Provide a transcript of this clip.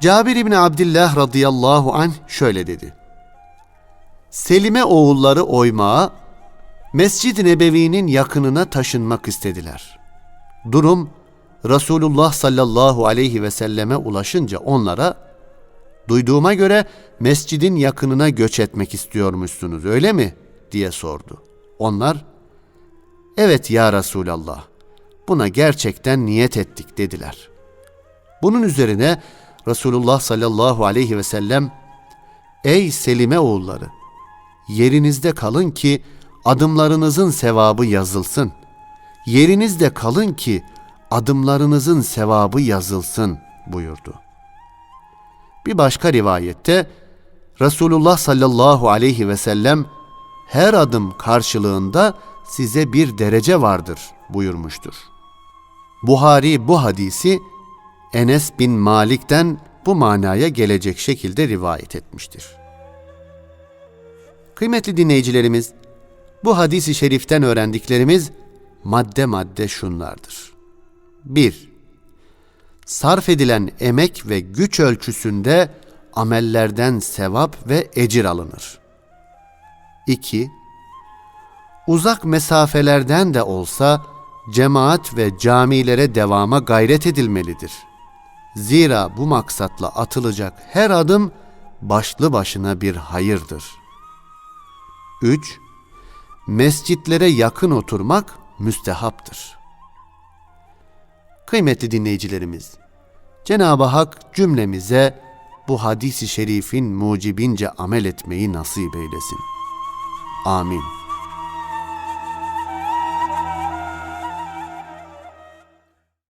Cabir İbni Abdillah radıyallahu anh şöyle dedi. Selime oğulları oymağa Mescid-i Nebevi'nin yakınına taşınmak istediler. Durum Resulullah sallallahu aleyhi ve selleme ulaşınca onlara duyduğuma göre mescidin yakınına göç etmek istiyormuşsunuz öyle mi? diye sordu. Onlar evet ya Resulallah buna gerçekten niyet ettik dediler. Bunun üzerine Resulullah sallallahu aleyhi ve sellem Ey Selime oğulları yerinizde kalın ki adımlarınızın sevabı yazılsın. Yerinizde kalın ki adımlarınızın sevabı yazılsın buyurdu. Bir başka rivayette Resulullah sallallahu aleyhi ve sellem her adım karşılığında size bir derece vardır buyurmuştur. Buhari bu hadisi Enes bin Malik'ten bu manaya gelecek şekilde rivayet etmiştir. Kıymetli dinleyicilerimiz, bu hadisi şeriften öğrendiklerimiz madde madde şunlardır. 1. Sarf edilen emek ve güç ölçüsünde amellerden sevap ve ecir alınır. 2. Uzak mesafelerden de olsa cemaat ve camilere devama gayret edilmelidir. Zira bu maksatla atılacak her adım başlı başına bir hayırdır. 3. Mescitlere yakın oturmak müstehaptır. Kıymetli dinleyicilerimiz, Cenab-ı Hak cümlemize bu hadisi şerifin mucibince amel etmeyi nasip eylesin. Amin.